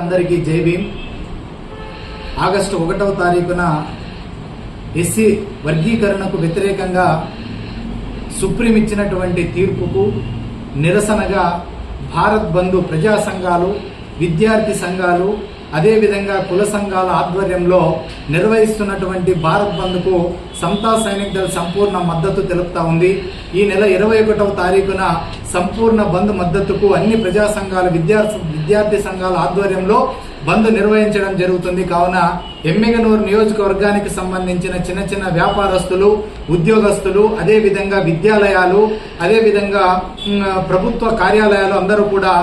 అందరికీ జై భీమ్. ఆగస్టు ఒకటవ తారీఖున ఎస్సీ వర్గీకరణకు వ్యతిరేకంగా సుప్రీం ఇచ్చినటువంటి తీర్పుకు నిరసనగా భారత్ బంధు ప్రజా సంఘాలు విద్యార్థి సంఘాలు అదేవిధంగా కుల సంఘాల ఆధ్వర్యంలో నిర్వహిస్తున్నటువంటి భారత్ బంద్కు సమతా సైనిక్ దళ సంపూర్ణ మద్దతు తెలుపుతా ఉంది. ఈ నెల ఇరవై ఒకటవ తారీఖున సంపూర్ణ బంద్ మద్దతుకు అన్ని ప్రజా సంఘాల విద్యార్థి విద్యార్థి సంఘాల ఆధ్వర్యంలో బంద్ నిర్వహించడం జరుగుతుంది. కావున ఎమ్మిగనూరు నియోజకవర్గానికి సంబంధించిన చిన్న చిన్న వ్యాపారస్తులు ఉద్యోగస్తులు అదేవిధంగా విద్యాలయాలు అదేవిధంగా ప్రభుత్వ కార్యాలయాలు అందరూ కూడా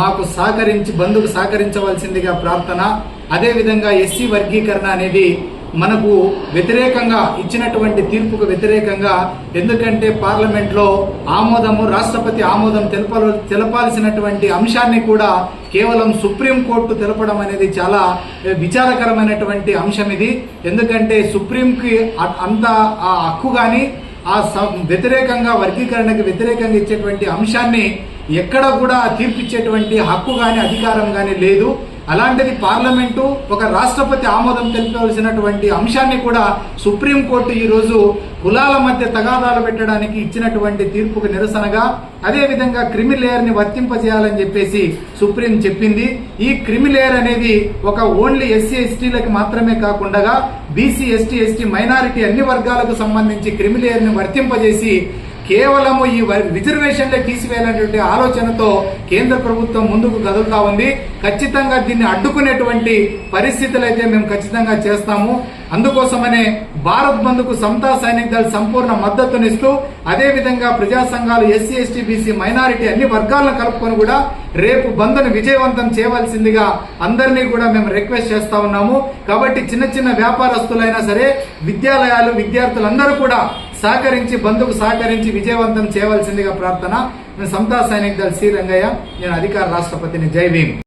మాకు సహకరించి బంధుకు సహకరించవలసిందిగా ప్రార్థన. అదేవిధంగా ఎస్సీ వర్గీకరణ అనేది మనకు వ్యతిరేకంగా ఇచ్చినటువంటి తీర్పుకు వ్యతిరేకంగా ఎందుకంటే పార్లమెంట్లో ఆమోదము రాష్ట్రపతి ఆమోదం తెలప తెలపాల్సినటువంటి అంశాన్ని కూడా కేవలం సుప్రీంకోర్టు తెలపడం అనేది చాలా విచారకరమైనటువంటి అంశం ఇది. ఎందుకంటే సుప్రీంకి అంత ఆ హక్కు కానీ ఆ వ్యతిరేకంగా వర్గీకరణకు వ్యతిరేకంగా ఇచ్చేటువంటి అంశాన్ని ఎక్కడ కూడా తీర్పిచ్చేటువంటి హక్కు కానీ అధికారం కానీ లేదు. అలాంటిది పార్లమెంటు ఒక రాష్ట్రపతి ఆమోదం తెలిపవలసినటువంటి అంశాన్ని కూడా సుప్రీంకోర్టు ఈరోజు కులాల మధ్య తగాదాలు పెట్టడానికి ఇచ్చినటువంటి తీర్పుకు నిరసనగా అదేవిధంగా క్రిమిలేయర్ని వర్తింపజేయాలని చెప్పేసి సుప్రీం చెప్పింది. ఈ క్రిమిలేయర్ అనేది ఒక ఓన్లీ ఎస్సీ ఎస్టీలకు మాత్రమే కాకుండా బీసీ ఎస్టీ ఎస్టీ మైనారిటీ అన్ని వర్గాలకు సంబంధించి క్రిమిలేయర్ని వర్తింపజేసి కేవలము ఈ వ- రిజర్వేషన్లే తీసివేయాలనేటువంటి ఆలోచనతో కేంద్ర ప్రభుత్వం ముందుకు కదులుతా ఉంది. ఖచ్చితంగా దీన్ని అడ్డుకునేటువంటి పరిస్థితులు అయితే మేము ఖచ్చితంగా చేస్తాము. అందుకోసమనే భారత్ బంద్కు సమతా సైనిక దళ సంపూర్ణ మద్దతునిస్తూ అదేవిధంగా ప్రజా సంఘాలు ఎస్సీ ఎస్టీ బీసీ మైనారిటీ అన్ని వర్గాలను కలుపుకొని కూడా రేపు బంద్ను విజయవంతం చేయవలసిందిగా అందరినీ కూడా మేము రిక్వెస్ట్ చేస్తా ఉన్నాము. కాబట్టి చిన్న చిన్న వ్యాపారస్తులైనా సరే విద్యాలయాలు విద్యార్థులందరూ కూడా సహకరించి బంధుకు సహకరించి విజయవంతం చేయవలసిందిగా ప్రార్థన. నేను సమతా సైనిక్ దళ శ్రీ రంగయ్య. నేను అధికార రాష్ట్రపతిని. జై భీమ్.